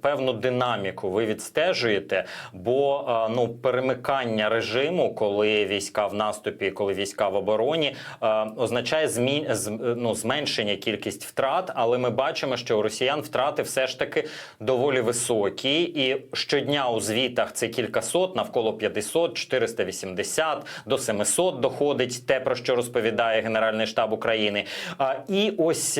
певну динаміку ви відстежуєте? Бо е, ну перемикання режиму, коли війська в наступі, коли війська в обороні, е, означає змі... з- ну, зменшення кількість втрат, але ми бачимо, що у росіян втрати все ж таки доволі високі, і щодня у звітах це кількасот, навколо 500, 480, до 700 доходить те, про що розповідає Генеральний штаб України. І ось.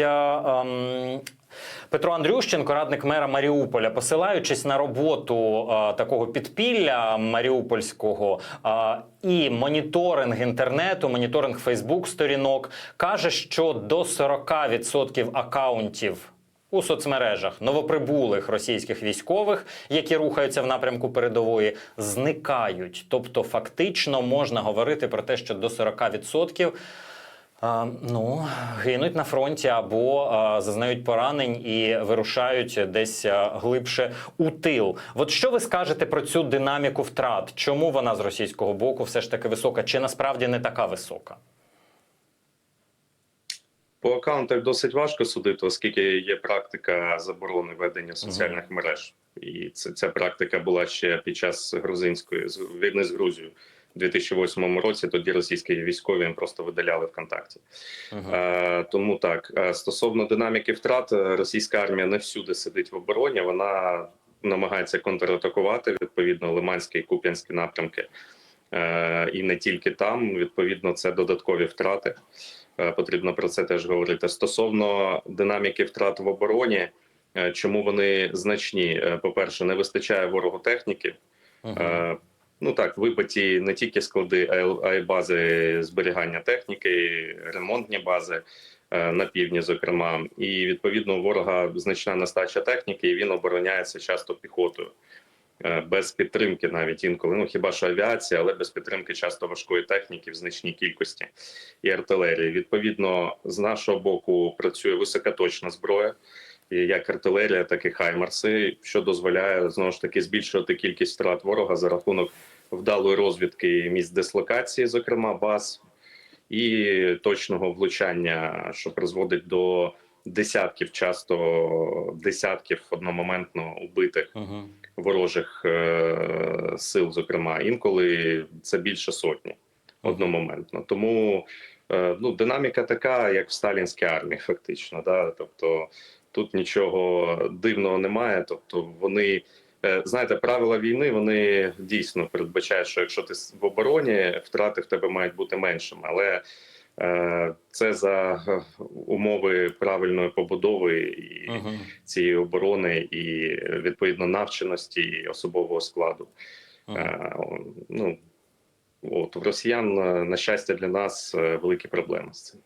Петро Андрющенко, радник мера Маріуполя, посилаючись на роботу е, такого підпілля Маріупольського е, і моніторинг інтернету, моніторинг Фейсбук сторінок, каже, що до 40% акаунтів. У соцмережах новоприбулих російських військових, які рухаються в напрямку передової, зникають. Тобто, фактично можна говорити про те, що до 40% а, ну, гинуть на фронті або а, зазнають поранень і вирушають десь глибше у тил. От що ви скажете про цю динаміку втрат? Чому вона з російського боку все ж таки висока? Чи насправді не така висока? По аккаунтах досить важко судити, оскільки є практика заборони ведення соціальних мереж, і це ця практика була ще під час грузинської війни з Грузією у 2008 році. Тоді російські військові їм просто видаляли ВКонтакті. Угу. Е, тому так Е, стосовно динаміки втрат, е, російська армія не всюди сидить в обороні. Вона намагається контратакувати відповідно Лиманські і Куп'янські напрямки. Е, і не тільки там. Відповідно, це додаткові втрати. Потрібно про це теж говорити. Стосовно динаміки втрат в обороні, чому вони значні? Е, По-перше, не вистачає ворогу техніки. Е, Ну так, вибиті не тільки склади, а й- бази зберігання техніки, ремонтні бази е, на півдні, зокрема, і відповідно у ворога значна нестача техніки, і він обороняється часто піхотою. Е, Без підтримки навіть інколи, ну хіба що авіація, але без підтримки часто важкої техніки в значній кількості і артилерії. Відповідно, з нашого боку працює високоточна зброя, як артилерія, так і хаймарси, що дозволяє знову ж таки збільшувати кількість втрат ворога за рахунок вдалої розвідки місць дислокації, зокрема баз, і точного влучання, що призводить до десятків, часто десятків одномоментно убитих Угу. ворожих е, сил, зокрема, інколи це більше сотні одномоментно. Тому е, ну, динаміка така, як в сталінській армії, фактично. Да? Тобто тут нічого дивного немає. Тобто вони. е, Знаєте, правила війни вони дійсно передбачають, що якщо ти в обороні, втрати в тебе мають бути меншими, але е, це за е, умови правильної побудови і Угу. цієї оборони і відповідно навченості і особового складу. Е, ну от в росіян, на щастя, для нас великі проблеми з цим.